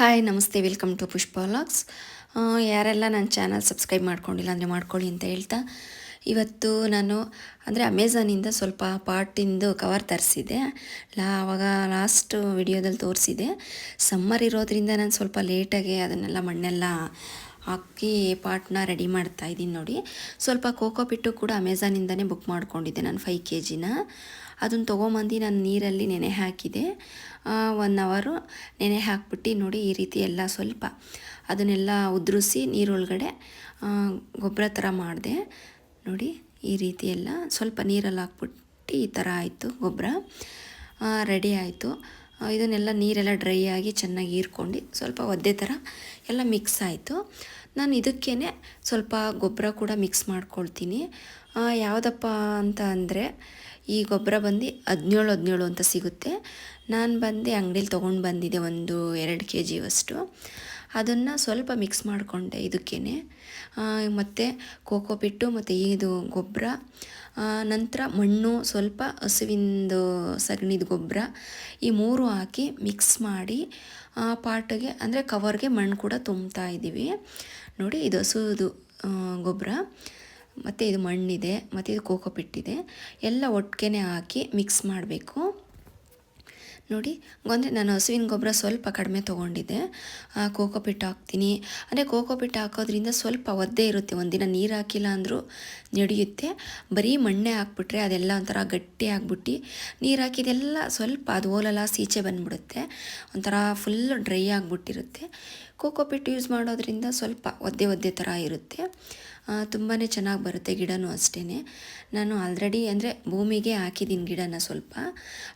Hi ನಮಸ್ತೆ welcome to Pushpa vlogs ಯಾರೆಲ್ಲ ನನ್ನ ಚಾನಲ್ ಸಬ್ಸ್ಕ್ರೈಬ್ ಮಾಡ್ಕೊಂಡಿಲ್ಲ ಅಂದರೆ ಮಾಡ್ಕೊಳ್ಳಿ ಅಂತ ಹೇಳ್ತಾ, ಇವತ್ತು ನಾನು ಅಂದರೆ ಅಮೆಝಾನಿಂದ ಸ್ವಲ್ಪ ಪಾಟಿಂದು ಕವರ್ ತರಿಸಿದೆ. ಲಾ ಆವಾಗ ಲಾಸ್ಟ್ ವಿಡಿಯೋದಲ್ಲಿ ತೋರಿಸಿದೆ. ಸಮ್ಮರ್ ಇರೋದ್ರಿಂದ ನಾನು ಸ್ವಲ್ಪ ಲೇಟಾಗಿ ಅದನ್ನೆಲ್ಲ ಮಣ್ಣೆಲ್ಲ ಹಾಕಿ ಪಾಟ್ನ ರೆಡಿ ಮಾಡ್ತಾ ಇದ್ದೀನಿ ನೋಡಿ. ಸ್ವಲ್ಪ ಕೋಕೋ ಪಿಟ್ಟು ಕೂಡ ಅಮೆಝಾನಿಂದನೇ ಬುಕ್ ಮಾಡ್ಕೊಂಡಿದ್ದೆ ನಾನು ಫೈವ್ ಕೆ ಜಿನ ಅದನ್ನು ತೊಗೊಂಬಂದು ನಾನು ನೀರಲ್ಲಿ ನೆನೆ ಹಾಕಿದೆ. ಒನ್ ಅವರು ನೆನೆ ಹಾಕ್ಬಿಟ್ಟು ನೋಡಿ ಈ ರೀತಿ ಎಲ್ಲ ಸ್ವಲ್ಪ ಅದನ್ನೆಲ್ಲ ಉದುರಿಸಿ ನೀರೊಳಗಡೆ ಗೊಬ್ಬರ ಥರ ಮಾಡಿದೆ. ನೋಡಿ ಈ ರೀತಿ ಎಲ್ಲ ಸ್ವಲ್ಪ ನೀರಲ್ಲಿ ಹಾಕ್ಬಿಟ್ಟು ಈ ಥರ ಆಯಿತು ಗೊಬ್ಬರ. ರೆಡಿ ಆಯಿತು. ಇದನ್ನೆಲ್ಲ ನೀರೆಲ್ಲ ಡ್ರೈ ಆಗಿ ಚೆನ್ನಾಗಿ ಹೀರ್ಕೊಂಡು ಸ್ವಲ್ಪ ಒದ್ದೆ ಥರ ಎಲ್ಲ ಮಿಕ್ಸ್ ಆಯಿತು. ನಾನು ಇದಕ್ಕೇ ಸ್ವಲ್ಪ ಗೊಬ್ಬರ ಕೂಡ ಮಿಕ್ಸ್ ಮಾಡ್ಕೊಳ್ತೀನಿ. ಯಾವುದಪ್ಪ ಅಂತ ಅಂದರೆ ಈ ಗೊಬ್ಬರ ಬಂದು ಹದಿನೇಳು ಹದಿನೇಳು ಅಂತ ಸಿಗುತ್ತೆ. ನಾನು ಬಂದು ಅಂಗಡೀಲಿ ತೊಗೊಂಡು ಬಂದಿದ್ದೆ ಒಂದು ಎರಡು ಕೆ ಜಿಯಷ್ಟು ಅದನ್ನು ಸ್ವಲ್ಪ ಮಿಕ್ಸ್ ಮಾಡಿಕೊಂಡೆ ಇದಕ್ಕೇ ಮತ್ತು ಕೋಕೋ ಪಿಟ್ಟು ಮತ್ತು ಇದು ಗೊಬ್ಬರ ನಂತರ ಮಣ್ಣು, ಸ್ವಲ್ಪ ಹಸುವಿಂದು ಸಗಣಿದ ಗೊಬ್ಬರ ಈ ಮೂರು ಹಾಕಿ ಮಿಕ್ಸ್ ಮಾಡಿ ಪಾಟಿಗೆ ಅಂದರೆ ಕವರ್ಗೆ ಮಣ್ಣು ಕೂಡ ತುಂಬ್ತಾ ಇದ್ದೀವಿ ನೋಡಿ ಇದು ಹಸುದು ಗೊಬ್ಬರ ಮತ್ತು ಇದು ಮಣ್ಣಿದೆ, ಮತ್ತು ಇದು ಕೋಕೋ ಪಿಟ್ಟಿದೆ ಎಲ್ಲ ಒಟ್ಟಿಗೆ ಹಾಕಿ ಮಿಕ್ಸ್ ಮಾಡಬೇಕು. ನೋಡಿ ಅಂದರೆ ನಾನು ಹಸುವಿನ ಗೊಬ್ಬರ ಸ್ವಲ್ಪ ಕಡಿಮೆ ತೊಗೊಂಡಿದ್ದೆ. ಕೋಕೋ ಹಾಕ್ತೀನಿ. ಅಂದರೆ ಕೋಕೋ ಪಿಟ್ ಹಾಕೋದ್ರಿಂದ ಸ್ವಲ್ಪ ಒದ್ದೆ ಇರುತ್ತೆ. ಒಂದಿನ ನೀರು ಹಾಕಿಲ್ಲ ಅಂದರೂ ನಡೆಯುತ್ತೆ. ಬರೀ ಮಣ್ಣೆ ಹಾಕ್ಬಿಟ್ರೆ ಅದೆಲ್ಲ ಒಂಥರ ಗಟ್ಟಿ ಆಗ್ಬಿಟ್ಟು ನೀರು ಹಾಕಿದೆಲ್ಲ ಸ್ವಲ್ಪ ಅದು ಓಲಲ್ಲ ಸೀಚೆ ಬಂದುಬಿಡುತ್ತೆ. ಒಂಥರ ಫುಲ್ ಡ್ರೈ ಆಗಿಬಿಟ್ಟಿರುತ್ತೆ. ಕೋಕೋ ಪಿಟ್ ಯೂಸ್ ಮಾಡೋದ್ರಿಂದ ಸ್ವಲ್ಪ ಒದ್ದೆ ಒದ್ದೆ ಥರ ಇರುತ್ತೆ. ತುಂಬಾ ಚೆನ್ನಾಗಿ ಬರುತ್ತೆ ಗಿಡನೂ ಅಷ್ಟೇ ನಾನು ಆಲ್ರೆಡಿ ಅಂದರೆ ಭೂಮಿಗೆ ಹಾಕಿದ್ದೀನಿ ಗಿಡನ ಸ್ವಲ್ಪ,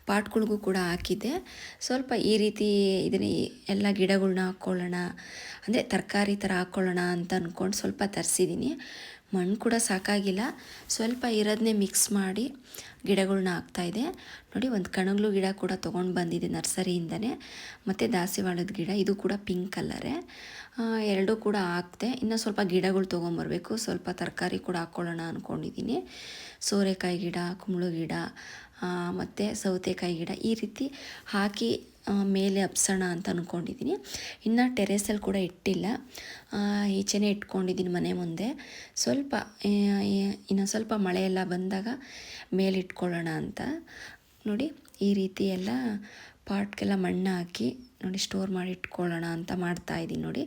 ಪಾಟ್ಗಳಿಗೂ ಕೂಡ ಹಾಕಿದ್ದೆ. ಸ್ವಲ್ಪ ಈ ರೀತಿ ಇದನ್ನ ಎಲ್ಲ ಗಿಡಗಳನ್ನ ಹಾಕ್ಕೊಳ್ಳೋಣ, ಅಂದರೆ ತರಕಾರಿ ಥರ ಹಾಕ್ಕೊಳ್ಳೋಣ ಅಂತ ಅಂದ್ಕೊಂಡು ಸ್ವಲ್ಪ ತರಿಸಿದ್ದೀನಿ ಮಣ್ಣು ಕೂಡ ಸಾಕಾಗಿಲ್ಲ. ಸ್ವಲ್ಪ ಇರೋದನ್ನೇ ಮಿಕ್ಸ್ ಮಾಡಿ ಗಿಡಗಳನ್ನ ಹಾಕ್ತಾಯಿದೆ ನೋಡಿ ಒಂದು ಕಣಗ್ಲು ಗಿಡ ಕೂಡ ತೊಗೊಂಡು ಬಂದಿದೆ ನರ್ಸರಿಯಿಂದನೇ. ಮತ್ತು ದಾಸಿವಾಳದ ಗಿಡ, ಇದು ಕೂಡ ಪಿಂಕ್ ಕಲ್ಲರೇ ಎರಡೂ ಕೂಡ ಹಾಕ್ತೆ ಇನ್ನೂ ಸ್ವಲ್ಪ ಗಿಡಗಳು ತೊಗೊಂಬರ್ಬೇಕು. ಸ್ವಲ್ಪ ತರಕಾರಿ ಕೂಡ ಹಾಕ್ಕೊಳ್ಳೋಣ ಅಂದ್ಕೊಂಡಿದ್ದೀನಿ ಸೋರೆಕಾಯಿ ಗಿಡ, ಕುಂಬಳು ಗಿಡ ಮತ್ತು ಸೌತೆಕಾಯಿ ಗಿಡ ಈ ರೀತಿ ಹಾಕಿ ಮೇಲೆ ಹಬ್ಸೋಣ ಅಂತ ಅಂದ್ಕೊಂಡಿದ್ದೀನಿ ಇನ್ನು ಟೆರೆಸಲ್ಲಿ ಕೂಡ ಇಟ್ಟಿಲ್ಲ. ಈಚೆನೇ ಇಟ್ಕೊಂಡಿದ್ದೀನಿ ಮನೆ ಮುಂದೆ. ಸ್ವಲ್ಪ ಇನ್ನೊಂದು ಸ್ವಲ್ಪ ಮಳೆ ಎಲ್ಲ ಬಂದಾಗ ಮೇಲೆ ಇಟ್ಕೊಳ್ಳೋಣ ಅಂತ. ನೋಡಿ, ಈ ರೀತಿ ಎಲ್ಲ ಪಾಟ್ಗೆಲ್ಲ ಮಣ್ಣು ಹಾಕಿ, ನೋಡಿ, ಸ್ಟೋರ್ ಮಾಡಿ ಇಟ್ಕೊಳ್ಳೋಣ ಅಂತ ಮಾಡ್ತಾ ಇದ್ದೀನಿ ನೋಡಿ.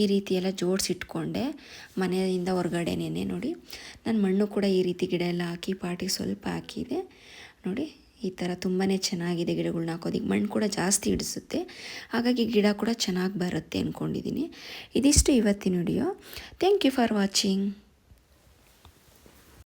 ಈ ರೀತಿ ಎಲ್ಲ ಜೋಡಿಸಿಟ್ಕೊಂಡೆ ಮನೆಯಿಂದ ಹೊರಗಡೆನೇ ನೋಡಿ. ನಾನು ಮಣ್ಣು ಕೂಡ ಈ ರೀತಿ ಗಿಡ ಎಲ್ಲ ಹಾಕಿ ಪಾಟಿಗೆ ಸ್ವಲ್ಪ ಹಾಕಿದೆ. ನೋಡಿ, ಈ ಥರ ತುಂಬಾ ಚೆನ್ನಾಗಿದೆ ಗಿಡಗಳನ್ನ ಹಾಕೋದಿಕ್ಕೆ. ಮಣ್ಣು ಕೂಡ ಜಾಸ್ತಿ ಹಿಡಿಸುತ್ತೆ. ಹಾಗಾಗಿ ಗಿಡ ಕೂಡ ಚೆನ್ನಾಗಿ ಬರುತ್ತೆ ಅಂದ್ಕೊಂಡಿದ್ದೀನಿ ಇದಿಷ್ಟು ಇವತ್ತಿನ video thank you for watching